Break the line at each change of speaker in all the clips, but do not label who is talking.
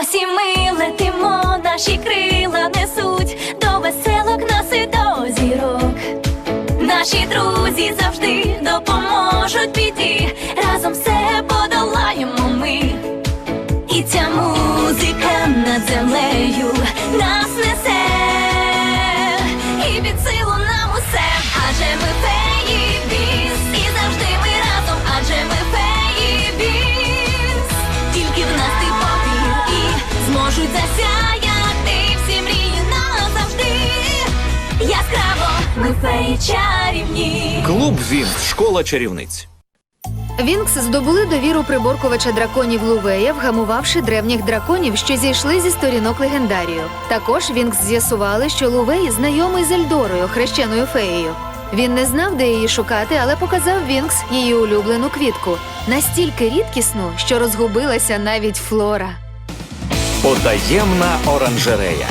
Ось і ми летимо, наші крила несуть до веселок нас і до зірок. Наші друзі завжди допоможуть піти, Разом все подолаємо ми. Феї чарівні.
Клуб Вінкс, школа чарівниць.
Вінкс здобули довіру приборкувача драконів Лувея, вгамувавши древніх драконів, що зійшли зі сторінок легендарію. Також Вінкс з'ясували, що Лувей знайомий з Ельдорою, хрещеною феєю. Він не знав, де її шукати, але показав Вінкс її улюблену квітку, настільки рідкісну, що розгубилася навіть Флора.
Потаємна оранжерея.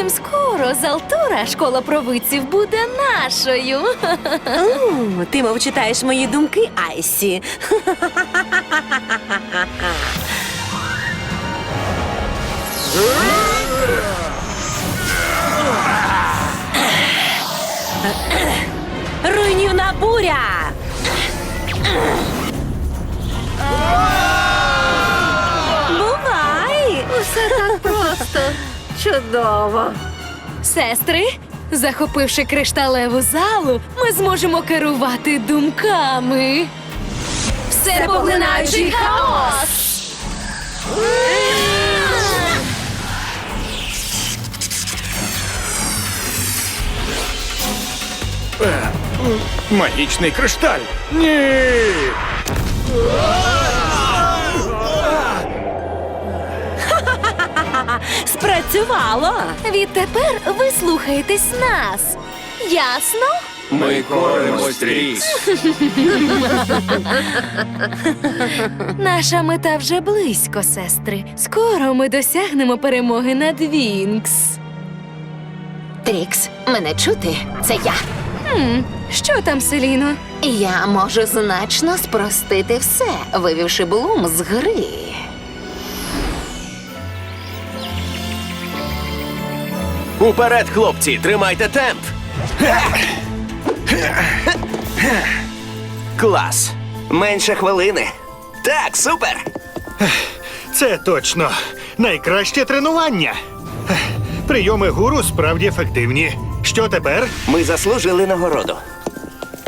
Зовсім скоро Залтура, школа провидців, буде нашою.
М, Ти мов читаєш мої думки, Айсі. Руйнівна буря!
Чудово.
Сестри, захопивши кришталеву залу, ми зможемо керувати думками. Все поглинаючий хаос!
Магічний кришталь. Ні.
Спрацювало!
Відтепер ви слухаєтесь нас. Ясно?
Ми коримось тріс.
Наша мета вже близько, сестри. Скоро ми досягнемо перемоги над Вінкс.
Трікс, мене чути? Це я.
Хм, що там, Селіно?
Я можу значно спростити все, вивівши Блум з гри.
Уперед, хлопці, тримайте темп. Клас. Менше хвилини. Так, супер.
Це точно найкраще тренування. Прийоми гуру справді ефективні. Що тепер?
Ми заслужили нагороду.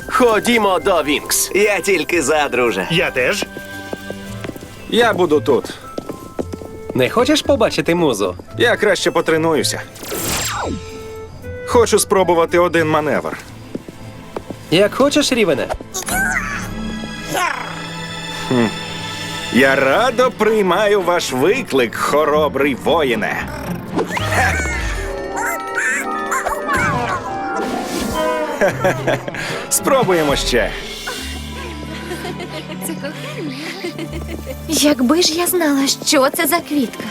Ходімо до Вінкс. Я тільки за, друже.
Я теж.
Я буду тут.
Не хочеш побачити музу?
Я краще потренуюся. Хочу спробувати один маневр.
Як хочеш, Рівене?
Я радо приймаю ваш виклик, хоробрий воїне. Спробуємо ще.
Якби ж я знала, що це за квітка.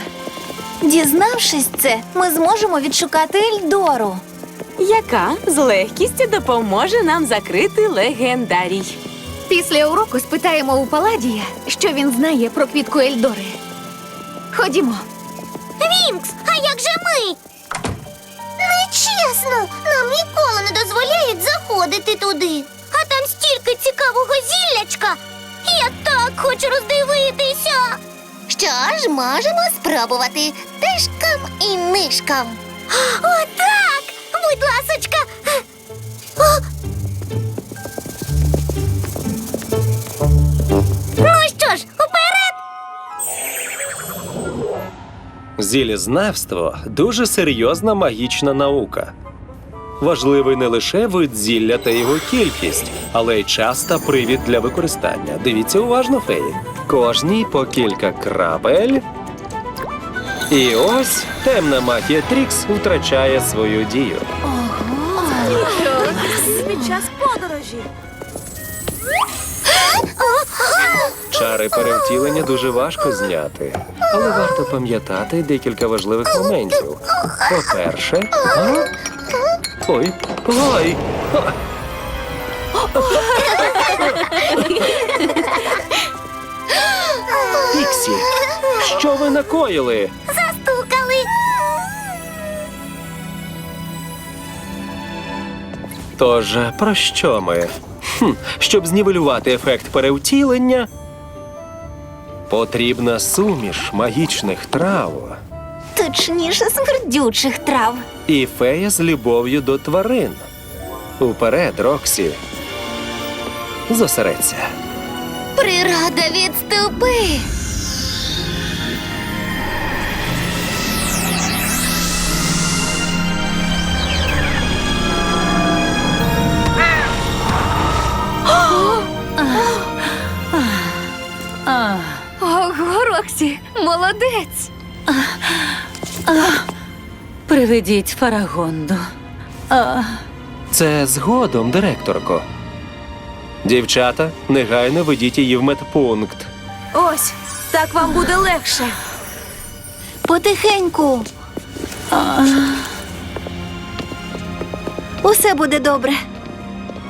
Дізнавшись це, ми зможемо відшукати Ельдору.
Яка з легкістю допоможе нам закрити легендарій.
Після уроку спитаємо у Паладія, що він знає про квітку Ельдори. Ходімо.
Вінкс, а як же ми? Нечесно, нам ніколи не дозволяють заходити туди. А там стільки цікавого зіллячка. Я так хочу роздивитися. Що ж, можемо спробувати тишкам і нишкам. О, так! Будь ласочка. О! Ну що ж, уперед!
Зілізнавство дуже серйозна магічна наука. Важливий не лише вид зілля та його кількість, але й час та привід для використання. Дивіться уважно, феї. Кожній по кілька крапель. І ось темна магія Трікс втрачає свою дію.
Під час подорожі.
Чари перевтілення дуже важко зняти, але варто пам'ятати декілька важливих моментів. По-перше, а? ой, ой. Піксі, що ви накоїли? Тож, про що ми? Хм, щоб знівелювати ефект перевтілення, потрібна суміш магічних трав
Точніше, смердючих трав.
і фея з любов'ю до тварин. Уперед, Роксі. Зосередься.
Природа відступи.
Молодець!
Приведіть Фарагонду.
Це згодом, директорко. Дівчата, негайно ведіть її в медпункт.
Ось, так вам буде легше.
Потихеньку. Усе буде добре.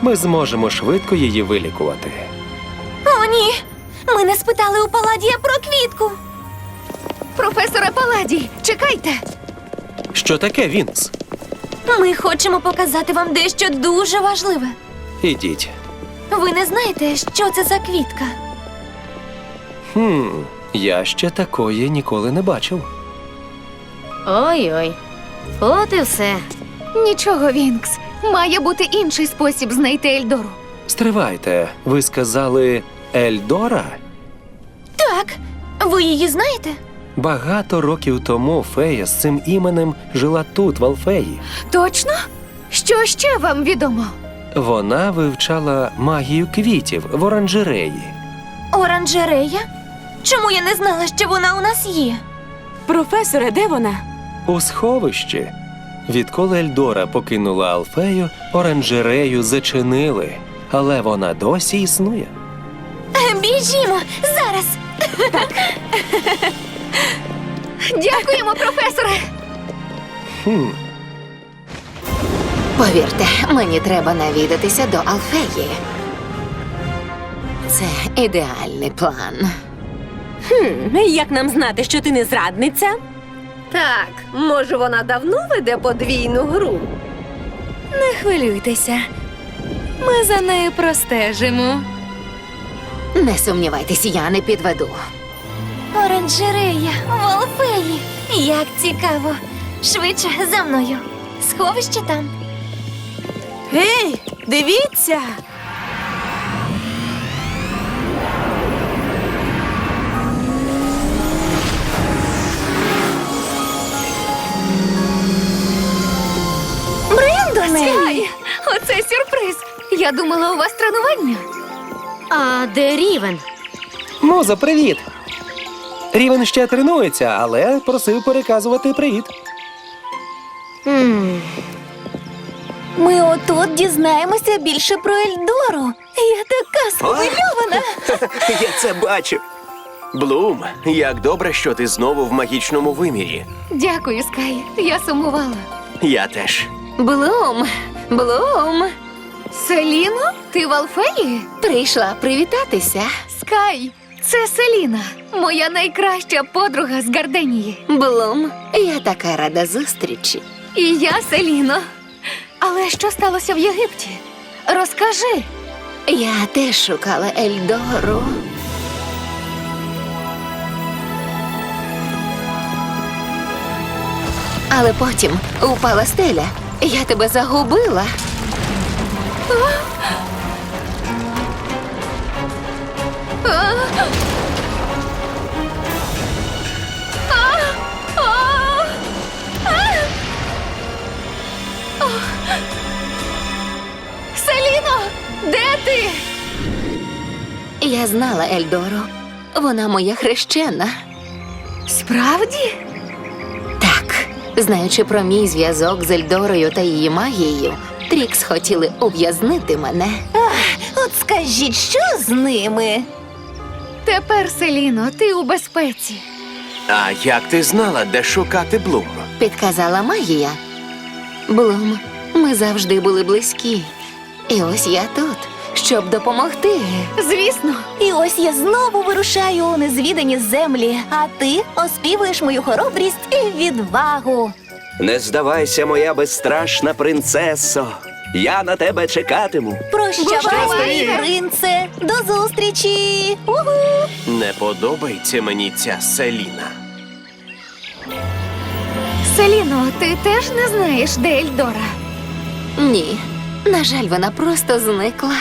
Ми зможемо швидко її вилікувати.
О, ні. Ми не спитали у Паладія про квітку.
Професоре Паладій, чекайте!
Що таке, Вінкс?
Ми хочемо показати вам дещо дуже важливе.
Ідіть.
Ви не знаєте, що це за квітка?
Хм, я ще такої ніколи не бачив.
Ой-ой. От і все.
Нічого, Вінкс. Має бути інший спосіб знайти Ельдору.
Стривайте, ви сказали Ельдора?
Так. Ви її знаєте?
Багато років тому фея з цим іменем жила тут, в Алфеї.
Точно? Що ще вам відомо?
Вона вивчала магію квітів в оранжереї.
Оранжерея? Чому я не знала, що вона у нас є?
Професоре, де вона?
У сховищі. Відколи Ельдора покинула Алфею, оранжерею зачинили, але вона досі існує.
Біжімо зараз.
Дякуємо, професоре!
Повірте, мені треба навідатися до Алфеї. Це ідеальний план.
Хм, як нам знати, що ти не зрадниця?
Так, може, вона давно веде подвійну гру.
Не хвилюйтеся. Ми за нею простежимо.
Не сумнівайтесь, я не підведу.
Оранжерея в Алфеї. Як цікаво. Швидше за мною. Сховище там.
Гей, дивіться!
Брендоне!
Оце сюрприз! Я думала, у вас тренування.
А де рівен?
Муза, привіт! Рівен ще тренується, але просив переказувати привіт.
Ми отут дізнаємося більше про Ельдору. Я така схвильована.
Я це бачив. Блум, як добре, що ти знову в магічному вимірі.
Дякую, Скай. Я сумувала.
Я теж.
Блум, Блум,
Селіно? Ти в Алфеї?
прийшла привітатися.
Скай, це Селіна, моя найкраща подруга з Гарденії.
Блум, я така рада зустрічі.
І я Селіно. Але що сталося в Єгипті? Розкажи.
Я теж шукала Ельдору. Але потім упала стеля. Я тебе загубила.
Селіно, де ти?
Я знала Ельдору. Вона моя хрещена.
Справді?
Так, знаючи про мій зв'язок з Ельдорою та її магією, Трікс хотіли ув'язнити мене.
От скажіть, що з ними?
Тепер, Селіно, ти у безпеці.
А як ти знала, де шукати Блум?
Підказала магія. Блум, ми завжди були близькі. І ось я тут, щоб допомогти.
Звісно,
І ось я знову вирушаю у незвідані землі, а ти оспівуєш мою хоробрість і відвагу.
Не здавайся, моя безстрашна принцесо. Я на тебе чекатиму.
Прощавай, принце, до зустрічі! Угу!
Не подобається мені ця Селіна.
Селіно, ти теж не знаєш, де Ельдора?
Ні. На жаль, вона просто зникла.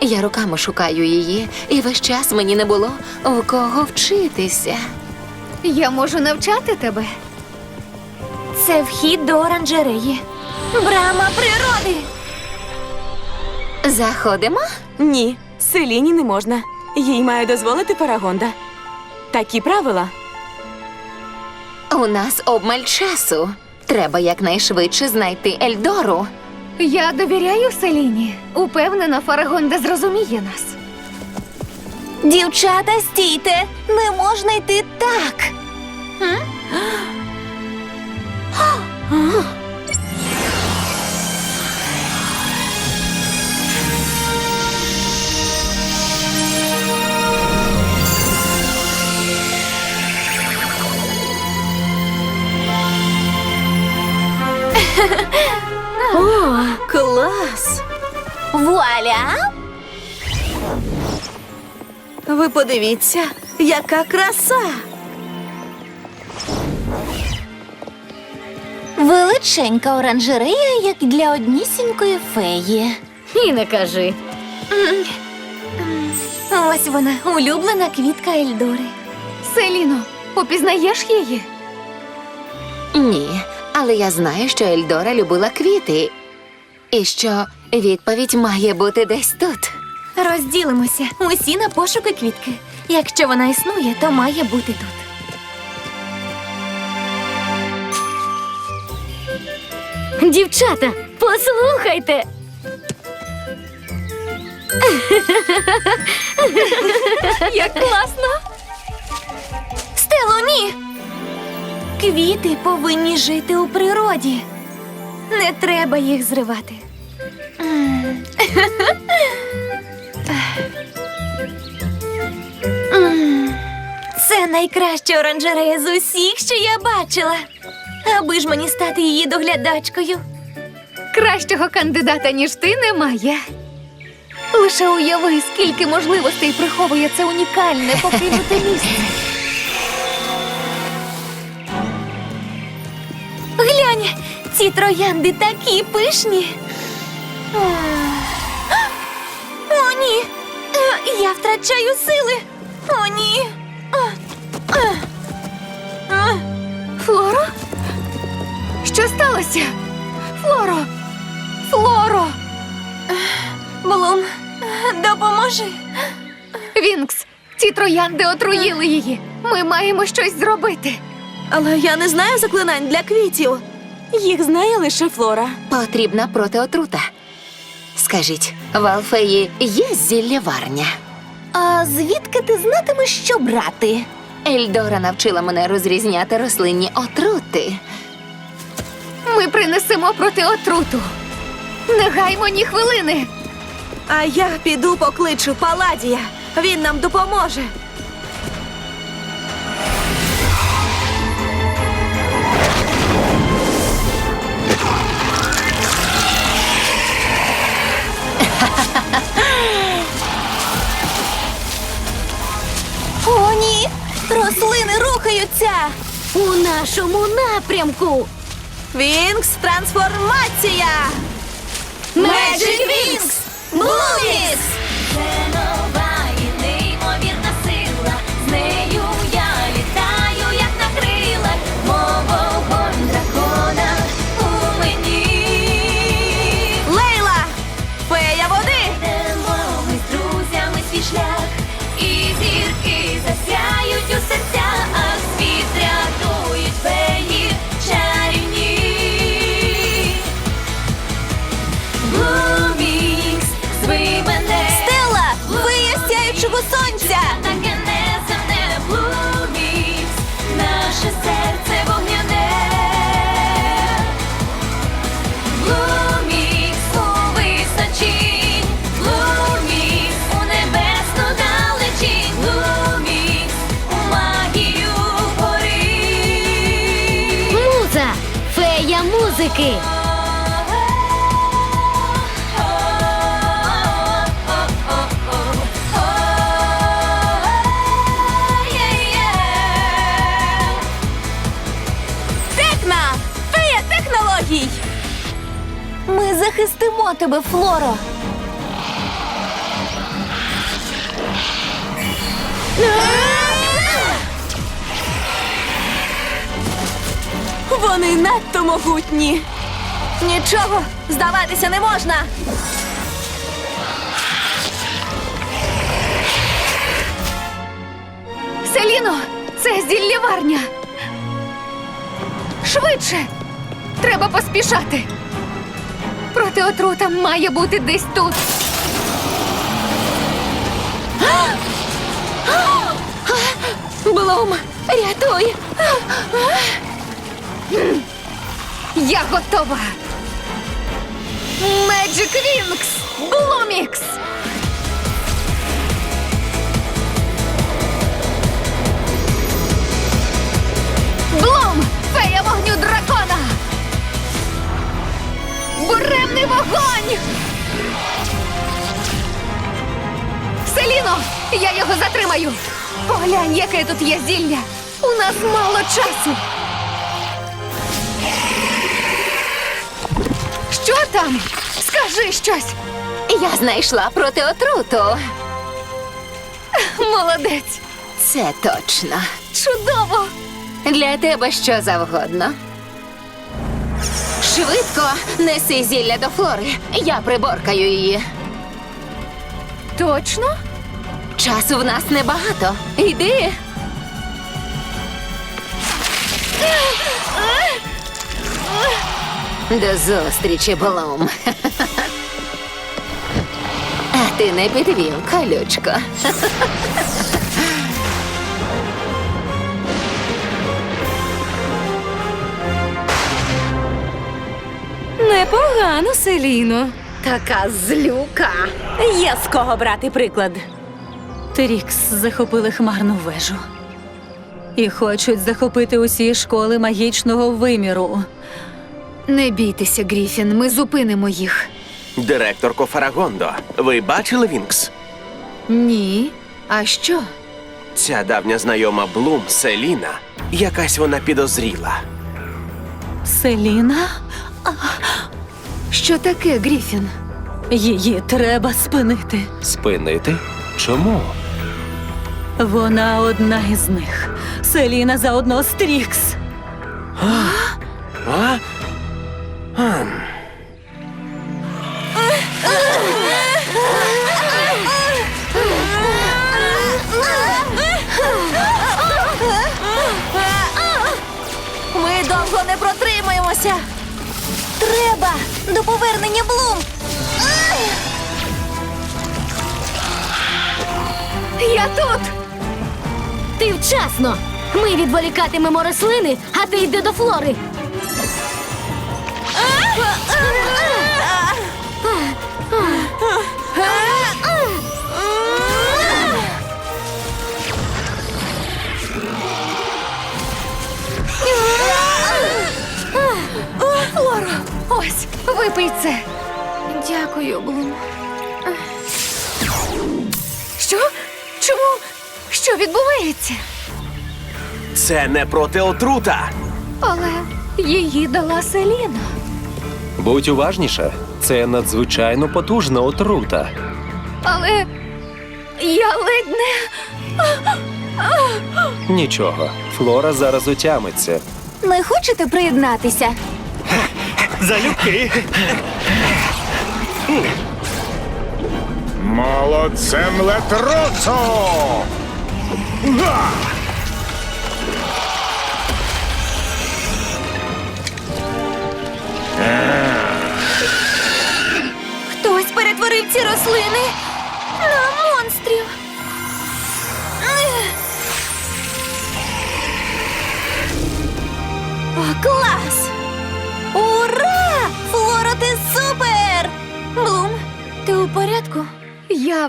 Я руками шукаю її, і весь час мені не було в кого вчитися.
Я можу навчати тебе.
Це вхід до оранжереї. Брама природи.
Заходимо?
Ні, Селіні не можна. Їй має дозволити Парагонда. Такі правила.
У нас обмаль часу. Треба якнайшвидше знайти Ельдору.
Я довіряю Селіні. Упевнена, Фарагонда зрозуміє нас.
Дівчата, стійте! Не можна йти так.
Клас! Ви подивіться, яка краса!
Величенька оранжерея, як для однісінької феї.
І не кажи.
Ось вона, улюблена квітка Ельдори.
Селіно, упізнаєш її?
Ні, але я знаю, що Ельдора любила квіти. І що відповідь має бути десь тут.
Розділимося усі на пошуки квітки. Якщо вона існує, то має бути тут. Дівчата, послухайте. Як класно. Стело, ні. Квіти повинні жити у природі. Не треба їх зривати. М. Це найкраща оранжерея з усіх, що я бачила. Аби ж мені стати її доглядачкою.
Кращого кандидата, ніж ти, немає. Лише уяви, скільки можливостей приховує це унікальне покинуте місце.
Глянь, ці троянди такі пишні. Ні. Е, Я втрачаю сили. О, ні.
Флоро? Що сталося? Флоро! Флоро!
Блум, допоможи.
Вінкс, ці троянди отруїли її. Ми маємо щось зробити.
Але я не знаю заклинань для квітів. Їх знає лише Флора.
Потрібна протиотрута. Скажіть, в Алфеї є зіллєварня?
А звідки ти знатимеш, що брати?
Ельдора навчила мене розрізняти рослинні отрути.
Ми принесемо проти отруту. Не гаймо ні хвилини.
А я піду покличу Паладія. Він нам допоможе.
О, ні! Рослини рухаються! У нашому напрямку!
Вінкс трансформація!
Magic Wings! Блуміс!
Технологій!
Ми захистимо тебе, Флоро.
Вони надто могутні.
Нічого, здаватися не можна.
Селіно, це зіллєварня. Швидше. Треба поспішати. Протиотрута має бути десь тут.
Блум, рятуй!
Я готова. Magic Wings! Блумікс! Блум! Фея вогню дракона! Буремний вогонь! Селіно! Я його затримаю! Поглянь, яке тут є зілля! У нас мало часу! Що там? Скажи щось!
Я знайшла протиотруту.
Молодець!
Це точно.
Чудово!
Для тебе що завгодно. Швидко неси зілля до флори. Я приборкаю її.
Точно?
Часу в нас небагато. Йди. До зустрічі, Блум. А ти не підвів, колючко.
Непогано, Селіно.
Така злюка.
Є з кого брати приклад.
Трікс захопили хмарну вежу. І хочуть захопити усі школи магічного виміру.
Не бійтеся, Гріфін, ми зупинимо їх.
Директорко Фарагондо, ви бачили Вінкс?
Ні. А що?
Ця давня знайома Блум Селіна. Якась вона підозріла.
Селіна?
Що таке, Гріфін?
Її треба спинити.
Спинити? Чому?
Вона одна із них. Селіна заодно з Трікс.
А?
Ми довго не протримаємося. Треба до повернення Блум.
Я тут!
Ти вчасно. Ми відволікатимемо рослини, а ти йди до флори.
Випий це. Дякую, Блум. Що? Чому? Що відбувається?
Це не протиотрута.
Але її дала Селіна.
Будь уважніше, це надзвичайно потужна отрута.
Але я ледь не.
Нічого, флора зараз отямиться.
Не хочете приєднатися?
Залюбки.
Молодцем летросо! Га!
Хтось перетворив ці рослини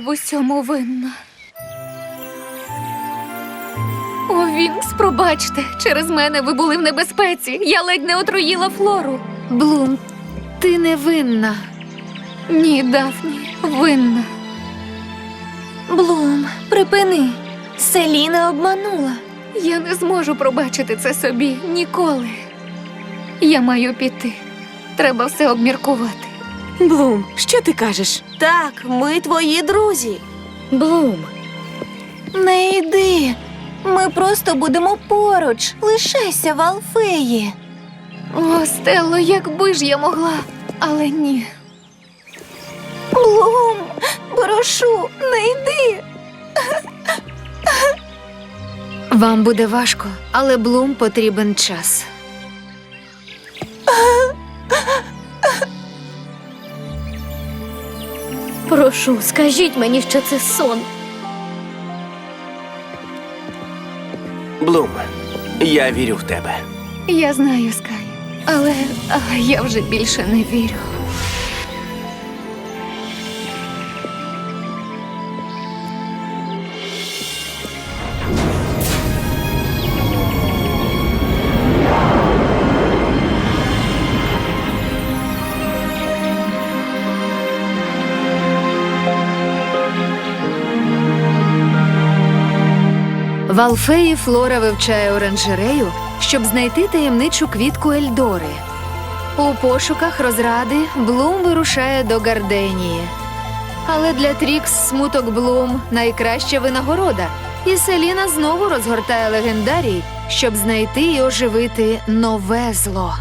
в усьому винна.
О, Вінкс, пробачте, через мене ви були в небезпеці. Я ледь не отруїла флору. Блум, ти не винна. Ні, Дафні, винна. Блум, припини. Селіна обманула. Я не зможу пробачити це собі ніколи. Я маю піти. Треба все обміркувати.
Блум, що ти кажеш?
Так, ми твої друзі.
Блум. Не йди. Ми просто будемо поруч. Лишайся в Алфеї. О, Стелло, якби ж я могла, але ні. Блум, прошу, не йди. Вам буде важко, але Блум потрібен час.
Прошу, скажіть мені, що це сон.
Блум, я вірю в тебе.
Я знаю, Скай, але але я вже більше не вірю. В Алфеї Флора вивчає оранжерею, щоб знайти таємничу квітку Ельдори. У пошуках розради Блум вирушає до Гарденії. Але для Трікс смуток Блум найкраща винагорода, і Селіна знову розгортає легендарій, щоб знайти і оживити нове зло.